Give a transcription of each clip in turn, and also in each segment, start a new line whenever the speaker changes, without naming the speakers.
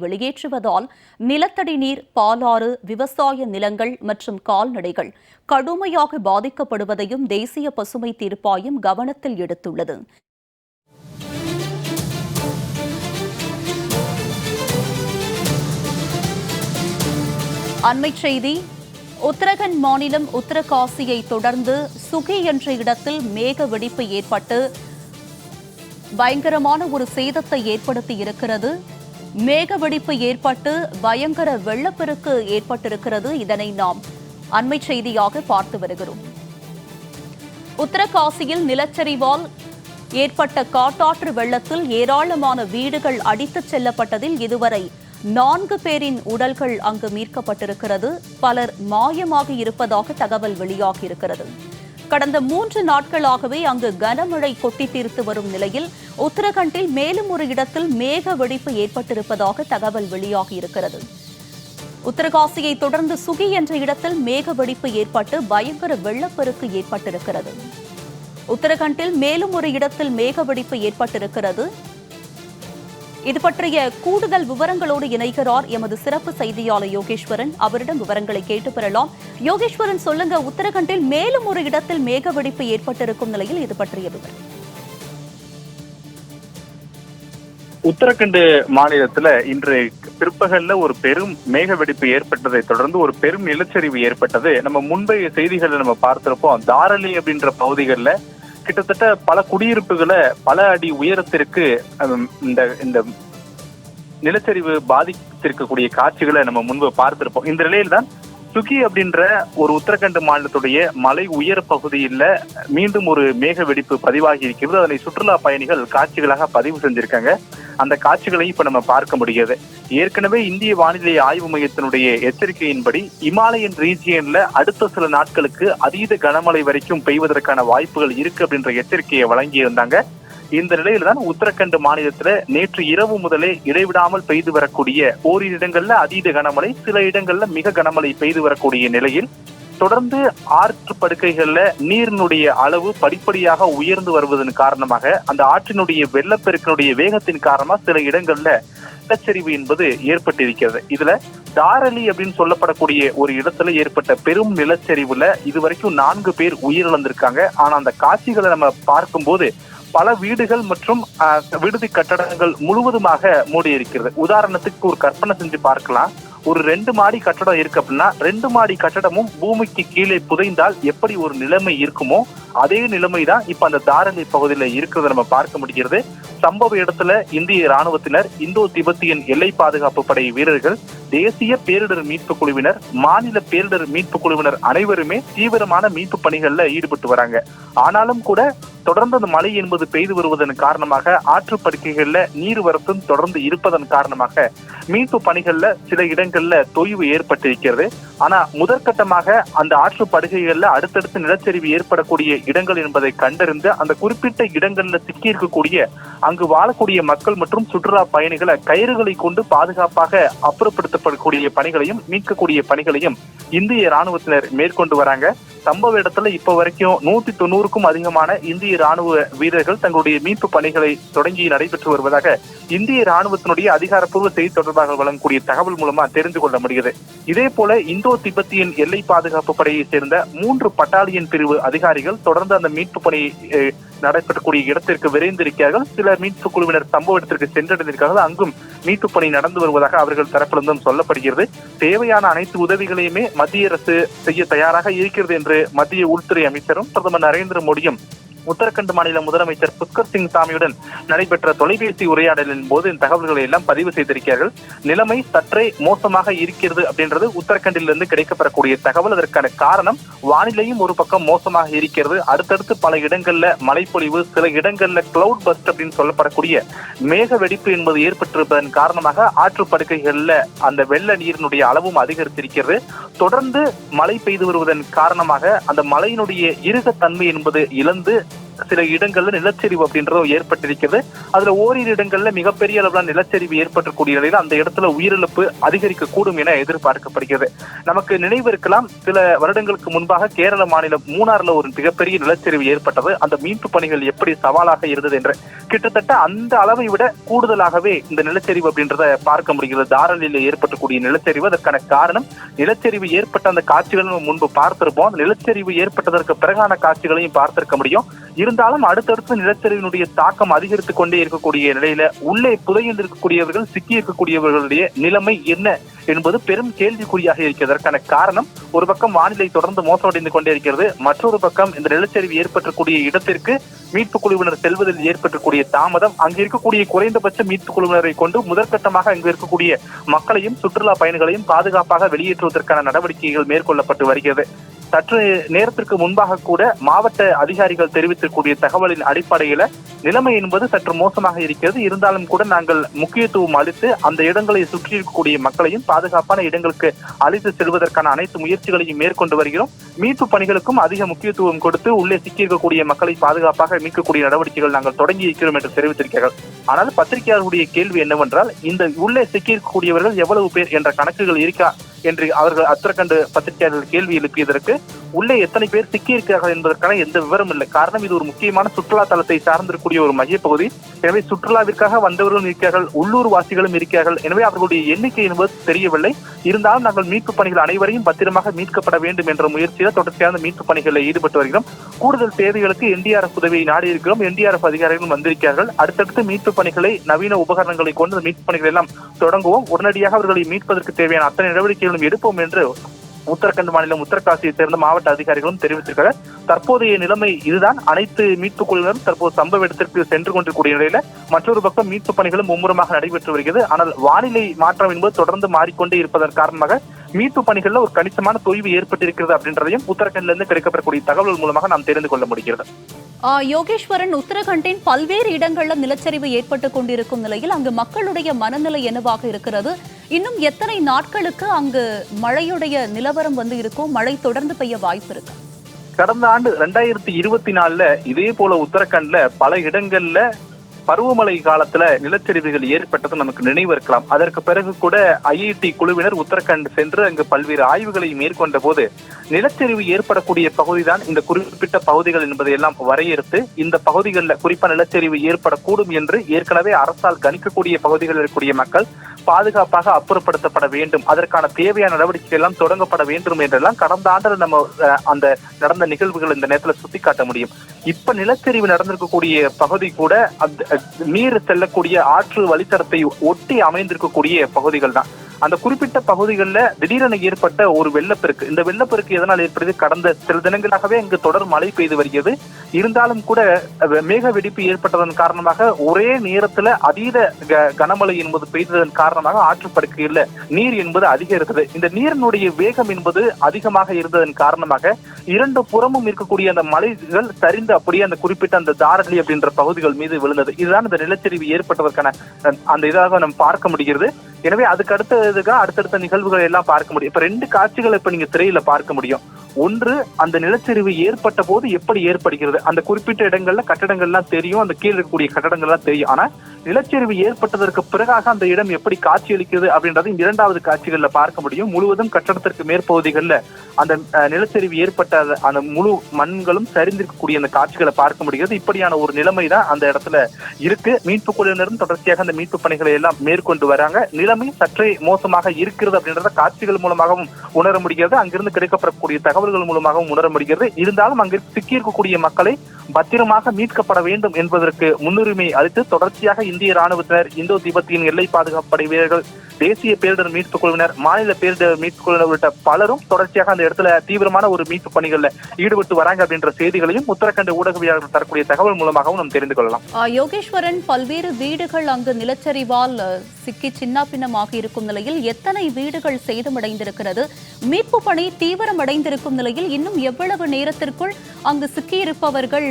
வெளியேற்றுவதால் நிலத்தடி நீர் பாலாறு விவசாய நிலங்கள் மற்றும் கால்நடைகள் கடுமையாக பாதிக்கப்படுவதையும் தேசிய பசுமை தீர்ப்பாயம் கவனத்தில் எடுத்துள்ளது. அண்மைச் செய்தி உத்தரகண்ட் மாநிலம் உத்தரகாசியை தொடர்ந்து சுகி என்ற இடத்தில் மேக வெடிப்பு ஏற்பட்டு பயங்கரமான ஒரு சேதத்தை ஏற்படுத்தி இருக்கிறது. மேகவெடிப்பு ஏற்பட்டு பயங்கர வெள்ளப்பெருக்கு ஏற்பட்டிருக்கிறது. இதனை நாம் அண்மை செய்தியாக பார்த்து வருகிறோம். உத்தரகாசியில் நிலச்சரிவால் ஏற்பட்ட காட்டாற்று வெள்ளத்தில் ஏராளமான வீடுகள் அடித்துச் செல்லப்பட்டதில் இதுவரை நான்கு பேரின் உடல்கள் அங்கு மீட்கப்பட்டிருக்கிறது. பலர் மாயமாக இருப்பதாக தகவல் வெளியாகியிருக்கிறது. கடந்த மூன்று நாட்களாகவே அங்கு கனமழை கொட்டி தீர்த்து வரும் நிலையில் உத்தரகண்டில் மேலும் ஒரு இடத்தில் மேக வெடிப்பு ஏற்பட்டிருப்பதாக தகவல் வெளியாகியிருக்கிறது உத்தரகாசியை தொடர்ந்து சுகி என்ற இடத்தில் மேக வெடிப்பு ஏற்பட்டு பயங்கர வெள்ளப்பெருக்கு ஏற்பட்டிருக்கிறது. உத்தரகண்டில் மேலும் ஒரு இடத்தில் மேக வெடிப்பு ஏற்பட்டிருக்கிறது. இது பற்றிய கூடுதல் விவரங்களோடு இணைகிறார் எமது சிறப்பு செய்தியாளர் யோகேஸ்வரன். அவரிடம் விவரங்களை கேட்டு பெறலாம். யோகேஸ்வரன் சொல்லுங்க. உத்தரகண்டில் மேலும் ஒரு இடத்தில் மேக வெடிப்பு ஏற்பட்டிருக்கும் நிலையில் இது பற்றிய விவரம்.
உத்தரகண்ட் மாநிலத்துல இன்று பிற்பகல்ல ஒரு பெரும் மேக வெடிப்பு ஏற்பட்டதை தொடர்ந்து ஒரு பெரும் நிலச்சரிவு ஏற்பட்டது. நம்ம முன்பைய செய்திகளை நம்ம பார்த்திருப்போம். தாரலி அப்படின்ற பகுதிகளில் கிட்டத்தட்ட பல குடியிருப்புகளை பல அடி உயரத்திற்கு இந்த இந்த நிலச்சரிவு பாதித்திருக்கக்கூடிய காட்சிகளை நம்ம முன்பு பார்த்திருப்போம். இந்த நிலையில் தான் சுகி அப்படின்ற ஒரு உத்தரகண்ட் மாநிலத்துடைய மலை உயர் பகுதியில் மீண்டும் ஒரு மேக வெடிப்பு பதிவாகி இருக்கிறது. அதனை சுற்றுலா பயணிகள் காட்சிகளாக பதிவு செஞ்சிருக்காங்க. அந்த காட்சிகளையும் இப்ப நம்ம பார்க்க முடியாது ஏற்கனவே இந்திய வானிலை ஆய்வு மையத்தினுடைய எச்சரிக்கையின்படி இமாலயன் ரீஜியன்ல அடுத்த சில நாட்களுக்கு அதீத கனமழை வரைக்கும் பெய்வதற்கான வாய்ப்புகள் இருக்கு அப்படின்ற எச்சரிக்கையை வழங்கியிருந்தாங்க. இந்த நிலையில தான் உத்தரகண்ட் மாநிலத்துல நேற்று இரவு முதலே இடைவிடாமல் பெய்து வரக்கூடிய ஓரிரு இடங்கள்ல அதீத கனமழை சில இடங்கள்ல மிக கனமழை பெய்து வரக்கூடிய நிலையில் தொடர்ந்து ஆற்று படுக்கைகள்ல நீரினுடைய அளவு படிப்படியாக உயர்ந்து வருவதன் காரணமாக அந்த ஆற்றினுடைய வெள்ளப்பெருக்கினுடைய வேகத்தின் காரணமா சில இடங்கள்ல நிலச்சரிவு என்பது ஏற்பட்டிருக்கிறது. இதுல தாரலி அப்படின்னு சொல்லப்படக்கூடிய ஒரு இடத்துல ஏற்பட்ட பெரும் நிலச்சரிவுல இதுவரைக்கும் நான்கு பேர் உயிரிழந்திருக்காங்க. ஆனா அந்த காட்சிகளை நம்ம பார்க்கும்போது பல வீடுகள் மற்றும் விடுதி கட்டடங்கள் முழுவதுமாக மூடி இருக்கிறது உதாரணத்துக்கு ஒரு கற்பனை செஞ்சு பார்க்கலாம். ஒரு ரெண்டு மாடி கட்டடம் இருக்கு அப்படின்னா ரெண்டு மாடி கட்டடமும் பூமிக்கு கீழே புதைந்தால் எப்படி ஒரு நிலைமை இருக்குமோ அதே நிலைமை தான் இப்ப அந்த தாரணி பகுதியில இருக்கிறத நம்ம பார்க்க முடிகிறது. சம்பவ இடத்துல இந்திய ராணுவத்தினர் இந்தோ திபெத்தியன் எல்லை பாதுகாப்பு படை வீரர்கள் தேசிய பேரிடர் மீட்பு குழுவினர் மாநில பேரிடர் மீட்பு குழுவினர் அனைவருமே தீவிரமான மீட்பு பணிகள்ல ஈடுபட்டு வராங்க. ஆனாலும் கூட தொடர்ந்து அந்த மழை என்பது பெய்து வருவதன் காரணமாக ஆற்றுப்படுக்கைகள்ல நீர் வரத்தும் தொடர்ந்து இருப்பதன் காரணமாக மீட்பு பணிகள்ல சில இடங்கள்ல தொய்வு ஏற்பட்டிருக்கிறது. ஆனா முதற்கட்டமாக அந்த ஆற்று படுகைகள்ல அடுத்தடுத்து நிலச்சரிவு ஏற்படக்கூடிய இடங்கள் என்பதை கண்டறிந்து அந்த குறிப்பிட்ட இடங்கள்ல சிக்கி இருக்கக்கூடிய அங்கு வாழக்கூடிய மக்கள் மற்றும் சுற்றுலா பயணிகளை கயிறுகளை கொண்டு பாதுகாப்பாக அப்புறப்படுத்தப்படக்கூடிய பணிகளையும் மீட்கக்கூடிய பணிகளையும் இந்திய ராணுவத்தினர் மேற்கொண்டு வராங்க. சம்பவ இடத்துல இப்ப வரைக்கும் நூத்தி தொண்ணூறுக்கும் அதிகமான இந்திய இந்திய ராணுவ வீரர்கள் தங்களுடைய மீட்பு பணிகளை தொடங்கி நடைபெற்று வருவதாக இந்திய ராணுவத்தினுடைய அதிகாரப்பூர்வ செய்தி தொடர்பாக வழங்கக்கூடிய தகவல் மூலமா தெரிந்து கொள்ள முடிகிறது. இதே போல இந்தோ திபெத்தியன் எல்லை பாதுகாப்பு படையைச் சேர்ந்த மூன்று பட்டாலியன் பிரிவு அதிகாரிகள் தொடர்ந்து அந்த மீட்பு பணி நடைபெறக்கூடிய இடத்திற்கு விரைந்திருக்கிறார்கள். சில மீட்பு குழுவினர் சம்பவ இடத்திற்கு சென்றடைந்திருக்கிறார்கள். அங்கும் மீட்பு பணி நடந்து வருவதாக அவர்கள் தரப்பிலிருந்தும் சொல்லப்படுகிறது. தேவையான அனைத்து உதவிகளையுமே மத்திய அரசு செய்ய தயாராக இருக்கிறது என்று மத்திய உள்துறை அமைச்சரும் பிரதமர் நரேந்திர மோடியும் உத்தரகண்ட் மாநில முதலமைச்சர் புஷ்கர் சிங் சாமியுடன் நடைபெற்ற தொலைபேசி உரையாடலின் போது இந்த தகவல்களை எல்லாம் பதிவு செய்திருக்கிறார்கள். நிலைமை சற்றே மோசமாக இருக்கிறது அப்படின்றது உத்தரகண்டிலிருந்து கிடைக்கப்பெறக்கூடிய தகவல். அதற்கான காரணம் வானிலையும் ஒரு பக்கம் மோசமாக இருக்கிறது. அடுத்தடுத்து பல இடங்கள்ல மழைப்பொழிவு சில இடங்கள்ல கிளவுட் பஸ்ட் அப்படின்னு சொல்லப்படக்கூடிய மேக வெடிப்பு என்பது ஏற்பட்டிருப்பதன் காரணமாக ஆற்று படுக்கைகள்ல அந்த வெள்ள நீரினுடைய அளவும் அதிகரித்திருக்கிறது. தொடர்ந்து மழை பெய்து வருவதன் காரணமாக அந்த மழையினுடைய தன்மை என்பது இழந்து Thank you. சில இடங்கள்ல நிலச்சரிவு அப்படின்றதும் ஏற்பட்டிருக்கிறது. அதுல ஓரிரு இடங்கள்ல மிகப்பெரிய அளவிலான நிலச்சரிவு ஏற்பட்டக்கூடிய நிலையில் அந்த இடத்துல உயிரிழப்பு அதிகரிக்க கூடும் என எதிர்பார்க்கப்படுகிறது. நமக்கு நினைவு இருக்கலாம் சில வருடங்களுக்கு முன்பாக கேரள மாநிலம் மூணாறுல ஒரு மிகப்பெரிய நிலச்சரிவு ஏற்பட்டது. அந்த மீட்பு பணிகள் எப்படி சவாலாக இருந்தது என்று கிட்டத்தட்ட அந்த அளவை விட கூடுதலாகவே இந்த நிலச்சரிவு அப்படின்றத பார்க்க முடிகிறது. தாரலில் ஏற்பட்டக்கூடிய நிலச்சரிவு அதற்கான காரணம் நிலச்சரிவு ஏற்பட்ட அந்த காட்சிகளும் முன்பு பார்த்திருப்போம். அந்த நிலச்சரிவு ஏற்பட்டதற்கு பிறகான காட்சிகளையும் பார்த்திருக்க முடியும். இரு இருந்தாலும் அடுத்தடுத்து நிலச்சரிவினுடைய தாக்கம் அதிகரித்துக் கொண்டே இருக்கக்கூடிய நிலையில உள்ளே புதையில் இருக்கக்கூடியவர்கள் சிக்கி இருக்கக்கூடியவர்களுடைய நிலைமை என்ன என்பது பெரும் கேள்விக்குறியாக இருக்கிறதற்கான காரணம் ஒரு பக்கம் வானிலை தொடர்ந்து மோசமடைந்து கொண்டே இருக்கிறது. மற்றொரு பக்கம் இந்த நிலச்சரிவு ஏற்பட்டக்கூடிய இடத்திற்கு மீட்பு குழுவினர் செல்வதில் ஏற்பட்டக்கூடிய தாமதம் அங்கு இருக்கக்கூடிய குறைந்தபட்ச மீட்பு குழுவினரை கொண்டு முதற்கட்டமாக அங்கு இருக்கக்கூடிய மக்களையும் சுற்றுலா பயணிகளையும் பாதுகாப்பாக வெளியேற்றுவதற்கான நடவடிக்கைகள் மேற்கொள்ளப்பட்டு வருகிறது. சற்று நேரத்திற்கு முன்பாக கூட மாவட்ட அதிகாரிகள் தெரிவித்திருக்கூடிய தகவலின் அடிப்படையில நிலைமை என்பது சற்று மோசமாக இருக்கிறது. இருந்தாலும் கூட நாங்கள் முக்கியத்துவம் அளித்து அந்த இடங்களை சுற்றி இருக்கக்கூடிய மக்களையும் பாதுகாப்பான இடங்களுக்கு அழைத்து செல்வதற்கான அனைத்து முயற்சிகளையும் மேற்கொண்டு வருகிறோம். மீட்பு பணிகளுக்கும் அதிக முக்கியத்துவம் கொடுத்து உள்ளே சிக்கியிருக்கக்கூடிய மக்களை பாதுகாப்பாக மீட்கக்கூடிய நடவடிக்கைகள் நாங்கள் தொடங்கி இருக்கிறோம் என்று தெரிவித்திருக்கிறார்கள். ஆனால் பத்திரிகையாளர்களுடைய கேள்வி என்னவென்றால் இந்த உள்ளே சிக்கியிருக்கக்கூடியவர்கள் எவ்வளவு பேர் என்ற கணக்குகள் இருக்கா என்று அவர்கள் அத்திரக்கண்டு பத்திரிகையாளர்கள் கேள்வி எழுப்பியதற்கு உள்ளே எத்தனை பேர் சிக்கியிருக்கிறார்கள் என்பதற்கான எந்த விவரம் இல்லை. காரணம் இது ஒரு முக்கியமான சுற்றுலா தலத்தை சார்ந்திருக்கக்கூடிய ஒரு மையப்பகுதி. எனவே சுற்றுலாவிற்காக வந்தவர்களும் இருக்கிறார்கள் உள்ளூர் வாசிகளும் இருக்கிறார்கள். எனவே அவர்களுடைய எண்ணிக்கை என்பது தெரியவில்லை. இருந்தாலும் நாங்கள் மீட்பு பணிகள் அனைவரையும் பத்திரமாக மீட்கப்பட வேண்டும் என்ற முயற்சியில் தொடர்ச்சியான மீட்பு பணிகளில் ஈடுபட்டு வருகிறோம். கூடுதல் தேவைகளுக்கு என்டிஆர்எஃப் உதவியை நாடி இருக்கிறோம் என்டிஆர்எஃப் அதிகாரிகளும் வந்திருக்கிறார்கள். அடுத்தடுத்து மீட்பு பணிகளை நவீன உபகரணங்களை கொண்டு மீட்பு பணிகளை எல்லாம் தொடங்குவோம். உடனடியாக அவர்களை மீட்பதற்கு தேவையான அத்தனை நடவடிக்கைகளும் எடுப்போம் என்று உத்தரகண்ட் மாநிலம் உத்தரகாசியை சேர்ந்த மாவட்ட அதிகாரிகளும் தெரிவித்திருக்கிறார். தற்போதைய நிலைமை இதுதான். அனைத்து மீட்பு குழுவினரும் தற்போது சம்பவ இடத்திற்கு சென்று கொண்டிருக்கூடிய நிலையில மற்றொரு பக்கம் மீட்பு பணிகளும் மும்முரமாக நடைபெற்று வருகிறது. ஆனால் வானிலை மாற்றம் என்பது தொடர்ந்து மாறிக்கொண்டே இருப்பதன் காரணமாக மீட்பு பணிகள்ல ஒரு கணிசமான தொய்வு ஏற்பட்டிருக்கிறது அப்படின்றதையும் உத்தரகண்ட்ல இருந்து கிடைக்கப்படக்கூடிய தகவல் மூலமாக நாம் தெரிந்து கொள்ள முடிகிறது.
யோகேஸ்வரன் உத்தரகண்டின் பல்வேறு இடங்களில் நிலச்சரிவு ஏற்பட்டு கொண்டிருக்கும் நிலையில் அங்கு மக்களுடைய மனநிலை என்னவாக இருக்கிறது? இன்னும் எத்தனை நாட்களுக்கு அங்கு மழையுடைய நிலவரம் வந்து இருக்கும் மழை தொடர்ந்து பெய்ய வாய்ப்பு இருக்கு?
கடந்த ஆண்டு ரெண்டாயிரத்தி இருபத்தி நாலுல இதே போல உத்தரகண்ட்ல பல இடங்கள்ல பருவமழை காலத்துல நிலச்சரிவுகள் ஏற்பட்டது நமக்கு நினைவு இருக்கலாம். அதற்கு பிறகு கூட ஐஐடி குழுவினர் உத்தரகண்ட் சென்று அங்கு பல்வேறு ஆய்வுகளை மேற்கொண்ட போது நிலச்சரிவு ஏற்படக்கூடிய பகுதிதான் இந்த குறிப்பிட்ட பகுதிகள் என்பதை எல்லாம் வரையறுத்து இந்த பகுதிகளில் குறிப்பா நிலச்சரிவு ஏற்படக்கூடும் என்று ஏற்கனவே அரசால் கணிக்கக்கூடிய பகுதிகளில் இருக்கக்கூடிய மக்கள் பாதுகாப்பாக அப்புறப்படுத்தப்பட வேண்டும். அதற்கான தேவையான நடவடிக்கைகள் எல்லாம் தொடங்கப்பட வேண்டும் என்றெல்லாம் கடந்த ஆண்டில் நம்ம அந்த நடந்த நிகழ்வுகள் இந்த நேரத்தில் சுட்டிக்காட்ட முடியும். இப்ப நிலச்சரிவு நடந்திருக்கக்கூடிய பகுதி கூட நீர் செல்லக்கூடிய ஆற்று வழித்தடத்தை ஒட்டி அமைந்திருக்கக்கூடிய பகுதிகள் தான். அந்த குறிப்பிட்ட பகுதிகளில் திடீரென ஏற்பட்ட ஒரு வெள்ளப்பெருக்கு. இந்த வெள்ளப்பெருக்கு எதனால் ஏற்படுது கடந்த சில தினங்களாகவே இங்கு தொடர் மழை பெய்து வருகிறது. இருந்தாலும் கூட மேக வெடிப்பு ஏற்பட்டதன் காரணமாக ஒரே நேரத்துல அதீத க- கனமழை என்பது பெய்ததன் காரணமாக ஆற்றுப்படுக்கையில் நீர் என்பது அதிகரித்தது இந்த நீரினுடைய வேகம் என்பது அதிகமாக இருந்ததன் காரணமாக இரண்டு புறமும் இருக்கக்கூடிய அந்த மலைகள் சரிந்து அப்படியே அந்த குறிப்பிட்ட அந்த தாரலி அப்படின்ற பகுதிகள் மீது விழுந்தது. இதுதான் இந்த நிலச்சரிவு ஏற்பட்டதற்கான அந்த இதாக நம்ம பார்க்க முடிகிறது. எனவே அதுக்கு அடுத்ததுக்கு அடுத்தடுத்த நிகழ்வுகளை எல்லாம் பார்க்க முடியும். இப்ப ரெண்டு காட்சிகளை இப்ப நீங்க திரையில பார்க்க முடியும். ஒன்று அந்த நிலச்சரிவு ஏற்பட்ட போது எப்படி ஏற்படுகிறது? அந்த குறிப்பிட்ட இடங்கள்ல கட்டடங்கள்லாம் தெரியும் அந்த கீழே இருக்கக்கூடிய கட்டடங்கள்லாம் தெரியும். ஆனா நிலச்சரிவு ஏற்பட்டதற்கு பிறகாக அந்த இடம் எப்படி காட்சியளிக்கிறது அப்படின்றத இந்த இரண்டாவது காட்சிகள்ல பார்க்க முடியும். முழுவதும் கட்டடத்திற்கு மேற்பகுதிகளில் அந்த நிலச்சரிவு ஏற்பட்ட அந்த- அந்த முழு மண்களும் சரிந்திருக்கக்கூடிய அந்த காட்சிகளை பார்க்க முடிகிறது. இப்படியான ஒரு நிலைமை தான் அந்த இடத்துல இருக்கு. மீட்பு குழுவினரும் தொடர்ச்சியாக அந்த மீட்பு பணிகளை எல்லாம் மேற்கொண்டு வராங்க. நிலைமை சற்றே மோசமாக இருக்கிறது அப்படின்றத காட்சிகள் மூலமாகவும் உணர முடிகிறது. அங்கிருந்து கிடைக்கப்படக்கூடிய தகவல்கள் மூலமாகவும் உணர முடிகிறது. இருந்தாலும் அங்கு சிக்கியிருக்கக்கூடிய மக்களை பத்திரமாக மீட்கப்பட வேண்டும் என்பதற்கு முன்னுரிமை அளித்து தொடர்ச்சியாக இந்திய ராணுவத்தினர் இந்தோ திபத்தின் எல்லை பாதுகாப்பு படை வீரர்கள் தேசிய பேரிடர் மீட்பு குழுவினர் மாநில பேரிடர் மீட்பு குழுவினர் உள்ளிட்ட பலரும் தொடர்ச்சியாக அந்த இடத்துல தீவிரமான ஒரு மீட்பு பணிகள்ல ஈடுபட்டு வராங்க அப்படின்ற செய்திகளையும் உத்தரகண்ட் ஊடகவியாளர்கள் தரக்கூடிய தகவல் மூலமாகவும் நாம் தெரிந்து கொள்ளலாம்.
யோகேஸ்வரன் பல்வேறு வீடுகள் அங்கு நிலச்சரிவால் சிக்கி சின்னாபின்னமாக இருக்கும் நிலையில் எத்தனை வீடுகள் சேதமடைந்திருக்கிறது? மீட்பு பணி தீவிரமடைந்திருக்கும் நிலையில் இன்னும் எவ்வளவு நேரத்திற்குள் அங்கு சிக்கியிருப்பவர்கள்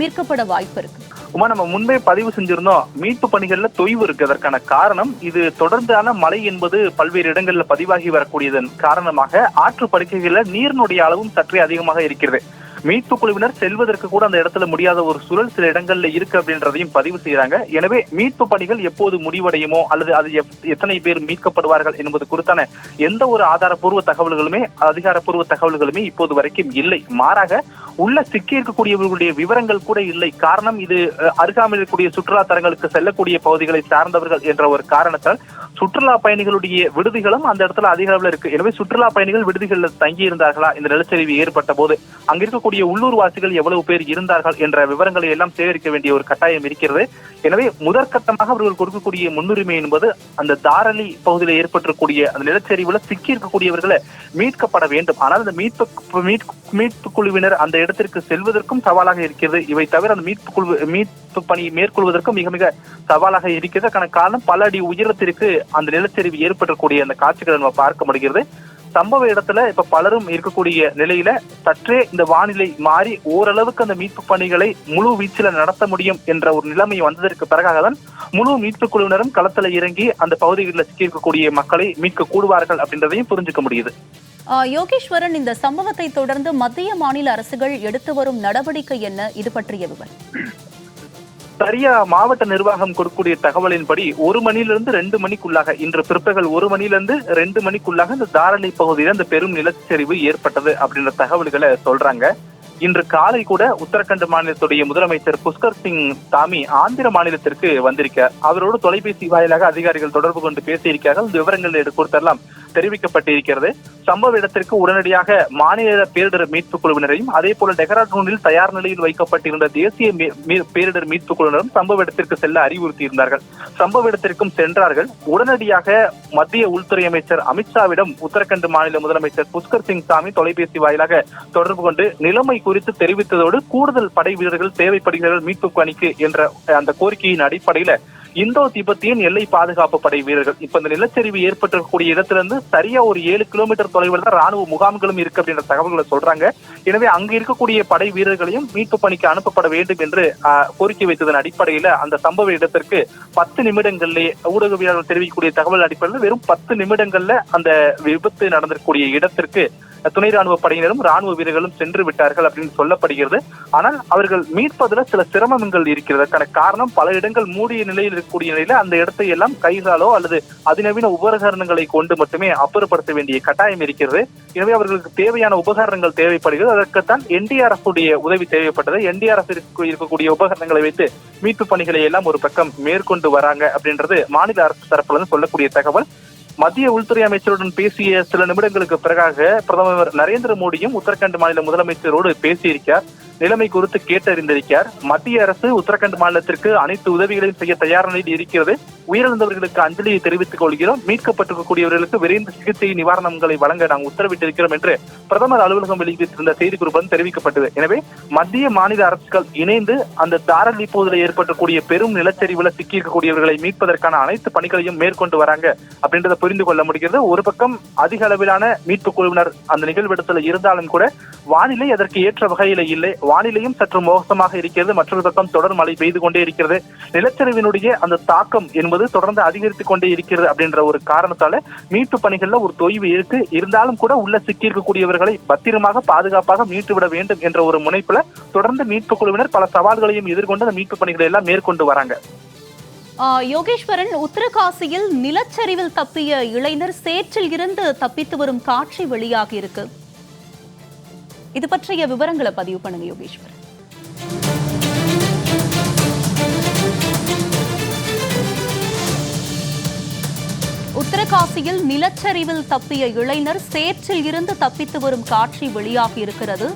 மீட்கப்பட வாய்ப்பு இருக்கு?
உமா நம்ம முன்பே பதிவு செஞ்சிருந்தோம். மீட்பு பணிகள்ல தொய்வு இருக்கு. அதற்கான காரணம் இது தொடர்ந்தான மழை என்பது பல்வேறு இடங்கள்ல பதிவாகி வரக்கூடியதன் காரணமாக ஆற்று படுக்கைகள்ல நீரினுடைய அளவும் சற்றே அதிகமாக இருக்கிறது. மீட்பு குழுவினர் செல்வதற்கு கூட அந்த இடத்துல முடியாத ஒரு சூழல் சில இடங்கள்ல இருக்கு அப்படின்றதையும் பதிவு செய்யறாங்க எனவே மீட்பு பணிகள் எப்போது முடிவடையுமோ அல்லது அது எப்- எத்தனை பேர் மீட்கப்படுவார்கள் என்பது குறித்தான எந்த ஒரு ஆதாரப்பூர்வ தகவல்களுமே அதிகாரப்பூர்வ தகவல்களுமே இப்போது வரைக்கும் இல்லை. மாறாக உள்ள சிக்கி இருக்கக்கூடியவர்களுடைய விவரங்கள் கூட இல்லை. காரணம் இது அஹ், அருகாமையில் இருக்கக்கூடிய சுற்றுலா தலங்களுக்கு செல்லக்கூடிய பகுதிகளை சார்ந்தவர்கள் என்ற ஒரு காரணத்தால் சுற்றுலா பயணிகளுடைய விடுதிகளும் அந்த இடத்துல அதிக அளவில் இருக்கு. எனவே சுற்றுலா பயணிகள் விடுதிகளில் தங்கி இருந்தார்களா இந்த நிலச்சரிவு ஏற்பட்ட போது அங்க இருக்கக்கூடிய உள்ளூர் வாசிகள் எவ்வளவு பேர் இருந்தார்கள் என்ற விவரங்களை எல்லாம் சேகரிக்க வேண்டிய ஒரு கட்டாயம் இருக்கிறது. எனவே முதற்கட்டமாக அவர்கள் கொடுக்கக்கூடிய முன்னுரிமை என்பது அந்த தாரளி பகுதியில் ஏற்பட்டிருக்கக்கூடிய அந்த நிலச்சரிவுல சிக்கி இருக்கக்கூடியவர்களை மீட்கப்பட வேண்டும். ஆனால் அந்த மீட்பு மீட்பு மீட்பு குழுவினர் அந்த இடத்திற்கு செல்வதற்கும் சவாலாக இருக்கிறது. இவை தவிர அந்த மீட்பு குழு மீட்பு பணி மேற்கொள்வதற்கும் மிக மிக சவாலாக இருக்கிறது. அதற்கான காரணம் பல அடி உயரத்திற்கு அந்த நிலச்சரிவு ஏற்படக்கூடிய அந்த காட்சிகளை நம்ம பார்க்க முடிகிறது. சம்பவ இடத்துல இப்ப பலரும் இருக்கக்கூடிய நிலையில சற்றே இந்த வானிலை மாறி ஓரளவுக்கு அந்த மீட்பு பணிகளை முழு வீச்சில நடத்த முடியும் என்ற ஒரு நிலைமை வந்ததற்கு பிறகாக தான் முழு மீட்பு குழுவினரும் களத்துல இறங்கி அந்த பகுதிகளில் சிக்கியிருக்கக்கூடிய மக்களை மீட்க கூடுவார்கள் அப்படின்றதையும் புரிஞ்சுக்க முடியுது.
யோகேஸ்வரன் இந்த சம்பவத்தை தொடர்ந்து மத்திய மாநில அரசுகள் எடுத்து வரும் நடவடிக்கை என்ன? இது பற்றிய விவரம்.
சரியா மாவட்ட நிர்வாகம் கொடுக்கக்கூடிய தகவலின்படி ஒரு மணிலிருந்து ரெண்டு மணிக்குள்ளாக இன்று பிற்பகல் ஒரு மணிலிருந்து ரெண்டு மணிக்குள்ளாக இந்த தாரணை பகுதியில் அந்த பெரும் நிலச்சரிவு ஏற்பட்டது அப்படின்ற தகவல்களை சொல்றாங்க. இன்று காலை கூட உத்தரகண்ட் மாநிலத்துடைய முதலமைச்சர் புஷ்கர் சிங் தாமி ஆந்திர மாநிலத்திற்கு வந்திருக்கார். அவரோடு தொலைபேசி வாயிலாக அதிகாரிகள் தொடர்பு கொண்டு பேசியிருக்கிறார்கள். விவரங்கள் எடுத்து தெரிவிக்கப்பட்டிருக்கிறது. சம்பவ இடத்திற்கு உடனடியாக மாநில பேரிடர் மீட்பு குழுவினரையும் அதே போல டெஹ்ராடூனில் தயார் நிலையில் வைக்கப்பட்டிருந்த தேசிய பேரிடர் மீட்பு குழுவினரும் சம்பவ இடத்திற்கு செல்ல அறிவுறுத்தியிருந்தார்கள். சம்பவ இடத்திற்கும் சென்றார்கள். உடனடியாக மத்திய உள்துறை அமைச்சர் அமித்ஷாவிடம் உத்தரகண்ட் மாநில முதலமைச்சர் புஷ்கர் சிங் சாமி தொலைபேசி வாயிலாக தொடர்பு கொண்டு நிலைமை குறித்து தெரிவித்ததோடு கூடுதல் படை வீரர்கள் தேவைப்படுகிறார்கள் மீட்பு பணிக்கு என்ற அந்த கோரிக்கையின் அடிப்படையில இந்தோ திபெத்தியன் எல்லை பாதுகாப்பு படை வீரர்கள். இப்ப இந்த நிலச்சரிவு ஏற்பட்டிருக்கக்கூடிய இடத்திலிருந்து சரியா ஒரு ஏழு கிலோமீட்டர் தொலைவில் தான் ராணுவ முகாம்களும் இருக்கு அப்படின்ற தகவல்களை சொல்றாங்க. எனவே அங்கு இருக்கக்கூடிய படை வீரர்களையும் மீட்பு பணிக்கு அனுப்பப்பட வேண்டும் என்று கோரிக்கை வைத்ததன் அடிப்படையில அந்த சம்பவ இடத்திற்கு பத்து நிமிடங்களிலே ஊடகவியலாளர் தெரிவிக்கக்கூடிய தகவல் அடிப்படையில் வெறும் பத்து நிமிடங்கள்ல அந்த விபத்து நடந்திருக்கக்கூடிய இடத்திற்கு துணை ராணுவ படையினரும் ராணுவ வீரர்களும் சென்று விட்டார்கள் அப்படின்னு சொல்லப்படுகிறது. ஆனால் அவர்கள் மீட்பதில் சில சிரமங்கள் இருக்கிறது. அதற்கான காரணம் பல இடங்கள் மூடிய நிலையில் இருக்கக்கூடிய நிலையில அந்த இடத்தை எல்லாம் கைகாலோ அல்லது அதிநவீன உபகரணங்களை கொண்டு மட்டுமே அப்புறப்படுத்த வேண்டிய கட்டாயம் இருக்கிறது. எனவே அவர்களுக்கு தேவையான உபகரணங்கள் தேவைப்படுகிறது. அதற்குத்தான் என்டிஆர்எஃப் உடைய உதவி தேவைப்பட்டது. என்டிஆர்எஃப் இருக்கக்கூடிய உபகரணங்களை வைத்து மீட்பு பணிகளை எல்லாம் ஒரு பக்கம் மேற்கொண்டு வராங்க அப்படின்றது மாநில அரசு தரப்புல இருந்து சொல்லக்கூடிய தகவல். மத்திய உள்துறை அமைச்சருடன் பேசிய சில நிமிடங்களுக்கு பிறகாக பிரதமர் நரேந்திர மோடியும் உத்தரகண்ட் மாநில முதலமைச்சரோடு பேசியிருக்கார் நிலைமை குறித்து கேட்டறிந்திருக்கிறார். மத்திய அரசு உத்தரகாண்ட் மாநிலத்திற்கு அனைத்து உதவிகளையும் செய்ய தயார் நிலையில் இருக்கிறது. உயிரிழந்தவர்களுக்கு அஞ்சலியை தெரிவித்துக் கொள்கிறோம். மீட்கப்பட்டிருக்கக்கூடியவர்களுக்கு விரைந்து சிகிச்சை நிவாரணங்களை வழங்க நாங்கள் உத்தரவிட்டிருக்கிறோம் என்று பிரதமர் அலுவலகம் வெளியிட்டிருந்த செய்திக்குறிப்புடன் தெரிவிக்கப்பட்டது. எனவே மத்திய மாநில அரசுகள் இணைந்து அந்த தாரல் இப்போதில் ஏற்பட்டக்கூடிய பெரும் நிலச்சரிவுல சிக்கியிருக்கக்கூடியவர்களை மீட்பதற்கான அனைத்து பணிகளையும் மேற்கொண்டு வராங்க அப்படின்றத புரிந்து கொள்ள முடிகிறது. ஒரு பக்கம் அதிக அளவிலான மீட்பு குழுவினர் அந்த நிகழ்விடத்தில் இருந்தாலும் கூட வானிலை அதற்கு ஏற்ற வகையில இல்லை. வானிலையும் சற்று மோசமாக இருக்கிறது. மற்றொரு பக்கம் தொடர் மழை பெய்து கொண்டே இருக்கிறது. நிலச்சரிவினுடைய அந்த தாக்கம் என்பது தொடர்ந்து அதிகரித்துக் கொண்டே இருக்கிறது அப்படின்ற ஒரு காரணத்தால மீட்பு பணிகள்ல ஒரு தொய்வு இருக்கு. இருந்தாலும் கூட உள்ள சிக்கியிருக்கக்கூடியவர்களை பத்திரமாக பாதுகாப்பாக மீட்டு விட வேண்டும் என்ற ஒரு முனைப்புல தொடர்ந்து மீட்பு குழுவினர் பல சவால்களையும் எதிர்கொண்டு அந்த மீட்பு பணிகளை எல்லாம் மேற்கொண்டு வராங்க.
யோகேஸ்வரன் உத்தரகாசியில் நிலச்சரிவில் தப்பிய இளைஞர் சேற்றில் இருந்து தப்பித்து வரும் காட்சி வெளியாகி இருக்கு. இது பற்றிய விவரங்களை பதிவு பண்ணுங்க யோகேஸ்வரன். உத்தரகாசியில் நிலச்சரிவில் தப்பிய இளைஞர் சேற்றில் இருந்து தப்பித்து வரும் காட்சி வெளியாகி இருக்கிறது.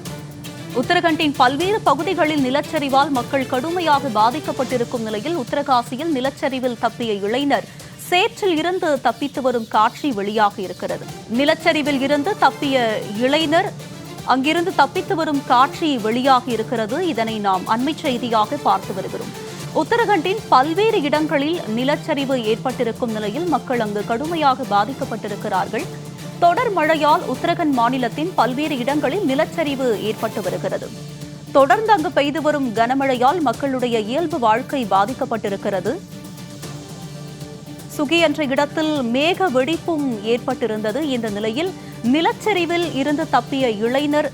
உத்தரகண்டின் பல்வேறு பகுதிகளில் நிலச்சரிவால் மக்கள் கடுமையாக பாதிக்கப்பட்டிருக்கும் நிலையில் உத்தரகாசியில் நிலச்சரிவில் தப்பிய இளைஞர் சேற்றில் இருந்து தப்பித்து வரும் காட்சி வெளியாக இருக்கிறது. நிலச்சரிவில் இருந்து தப்பிய இளைஞர் அங்கிருந்து தப்பித்து வரும் காட்சி வெளியாக இருக்கிறது. இதனை நாம் அண்மை செய்தியாக பார்த்து வருகிறோம். உத்தரகண்டின் பல்வேறு இடங்களில் நிலச்சரிவு ஏற்பட்டிருக்கும் நிலையில் மக்கள் அங்கு கடுமையாக பாதிக்கப்பட்டிருக்கிறார்கள். தொடர் மழையால் உத்தரகண்ட் மாநிலத்தின் பல்வேறு இடங்களில் நிலச்சரிவு ஏற்பட்டு வருகிறது. தொடர்ந்து அங்கு பெய்து வரும் கனமழையால் மக்களுடைய இயல்பு வாழ்க்கை பாதிக்கப்பட்டிருக்கிறது. சுகி என்ற இடத்தில் மேக வெடிப்பும் ஏற்பட்டிருந்தது. இந்த நிலையில் நிலச்சரிவில் இருந்து தப்பிய இளைஞர்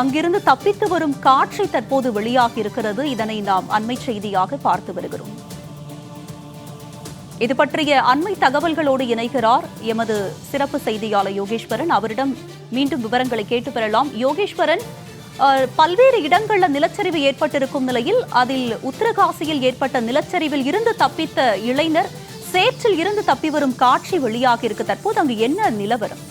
அங்கிருந்து தப்பித்து வரும் காட்சி தற்போது வெளியாகி இருக்கிறது இதனை நாம் அண்மை செய்தியாக பார்த்து வருகிறோம். இது பற்றிய அண்மை தகவல்களோடு இணைகிறார் எமது சிறப்பு செய்தியாளர் யோகேஸ்வரன். அவரிடம் மீண்டும் விவரங்களை கேட்டு பெறலாம். யோகேஸ்வரன் பல்வேறு இடங்களில் நிலச்சரிவு ஏற்பட்டிருக்கும் நிலையில் அதில் உத்தரகாசியில் ஏற்பட்ட நிலச்சரிவில் இருந்து தப்பித்த இளைஞர் சேற்றில் இருந்து தப்பி வரும் காட்சி வெளியாகி இருக்கு. தற்போது அங்கு என்ன நிலவரம்?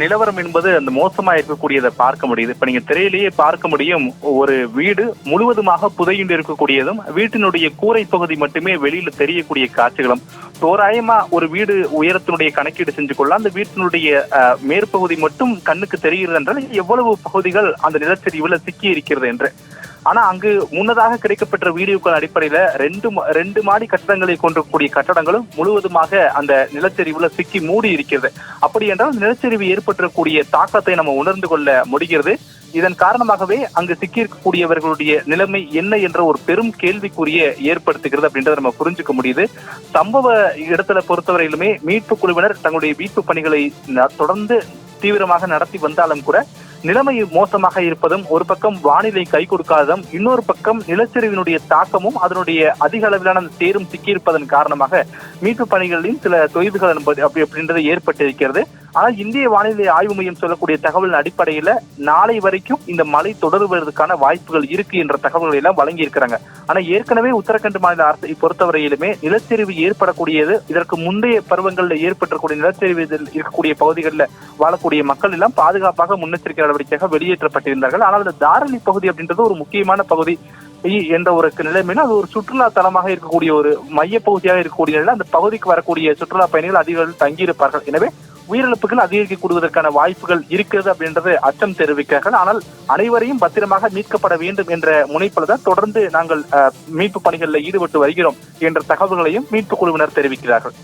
நிலவரம் என்பது அந்த மோசமா இருக்கக்கூடியதை பார்க்க முடியுது. இப்ப நீங்க திரையிலேயே பார்க்க முடியும் ஒரு வீடு முழுவதுமாக புதையுண்டு இருக்கக்கூடியதும் வீட்டினுடைய கூரை பகுதி மட்டுமே வெளியில தெரியக்கூடிய காட்சிகளும் தோராயமா ஒரு வீடு உயரத்தினுடைய கணக்கீடு செஞ்சு கொள்ள அந்த வீட்டினுடைய மேற்பகுதி மட்டும் கண்ணுக்கு தெரிகிறது என்றால் எவ்வளவு பகுதிகள் அந்த நிலச்சரிவுல சிக்கி இருக்கிறது என்று. ஆனா அங்கு முன்னதாக கிடைக்கப்பெற்ற வீடியோக்கள் அடிப்படையில ரெண்டு ரெண்டு மாடி கட்டடங்களை கொண்டக்கூடிய கட்டடங்களும் முழுவதுமாக அந்த நிலச்சரிவுல சிக்கி மூடி இருக்கிறது. அப்படி என்றால் நிலச்சரிவு ஏற்பட்டிருக்கக்கூடிய தாக்கத்தை நம்ம உணர்ந்து கொள்ள முடிகிறது. இதன் காரணமாகவே அங்கு சிக்கியிருக்கக்கூடியவர்களுடைய நிலைமை என்ன என்ற ஒரு பெரும் கேள்விக்குரிய ஏற்படுத்துகிறது அப்படின்றத நம்ம புரிஞ்சுக்க முடியுது. சம்பவ இடத்துல பொறுத்தவரையிலுமே மீட்பு குழுவினர் தங்களுடைய மீட்பு பணிகளை தொடர்ந்து தீவிரமாக நடத்தி வந்தாலும் கூட நிலைமை மோசமாக இருப்பதும் ஒரு பக்கம் வானிலை கை கொடுக்காததும் இன்னொரு பக்கம் நிலச்சரிவினுடைய தாக்கமும் அதனுடைய அதிக அளவிலான தேரும் சிக்கியிருப்பதன் காரணமாக மீட்பு பணிகளின் சில தொய்வுகள் என்பது அப்படி அப்படின்றது ஏற்பட்டிருக்கிறது. ஆனால் இந்திய வானிலை ஆய்வு மையம் சொல்லக்கூடிய தகவலின் அடிப்படையில நாளை வரைக்கும் இந்த மழை தொடருவதற்கான வாய்ப்புகள் இருக்கு என்ற தகவல்களை எல்லாம் வழங்கி இருக்கிறாங்க ஆனா ஏற்கனவே உத்தரகண்ட் மாநில அரசை பொறுத்தவரையிலுமே நிலச்சரிவு ஏற்படக்கூடியது இதற்கு முந்தைய பருவங்களில் ஏற்பட்டிருக்கூடிய நிலச்சரிவு இதில் இருக்கக்கூடிய பகுதிகளில் வாழக்கூடிய மக்கள் எல்லாம் பாதுகாப்பாக முன்னெச்சரிக்கை நடவடிக்கையாக வெளியேற்றப்பட்டிருந்தார்கள். ஆனால் இந்த தாரணி பகுதி அப்படின்றது ஒரு முக்கியமான பகுதி என்ற ஒரு நிலைமையில அது ஒரு சுற்றுலா தலமாக இருக்கக்கூடிய ஒரு மைய பகுதியாக இருக்கக்கூடிய அந்த பகுதிக்கு வரக்கூடிய சுற்றுலா பயணிகள் அதிக தங்கியிருப்பார்கள். எனவே உயிரிழப்புகள் அதிகரிக்கக்கூடியதற்கான வாய்ப்புகள் இருக்கிறது அப்படின்றது அச்சம் தெரிவிக்கிறார்கள். ஆனால் அனைவரையும் பத்திரமாக மீட்கப்பட வேண்டும் என்ற முனைப்பில் தான் தொடர்ந்து நாங்கள் அஹ், மீட்பு பணிகளில் ஈடுபட்டு வருகிறோம் என்ற தகவல்களையும் மீட்பு குழுவினர் தெரிவிக்கிறார்கள்.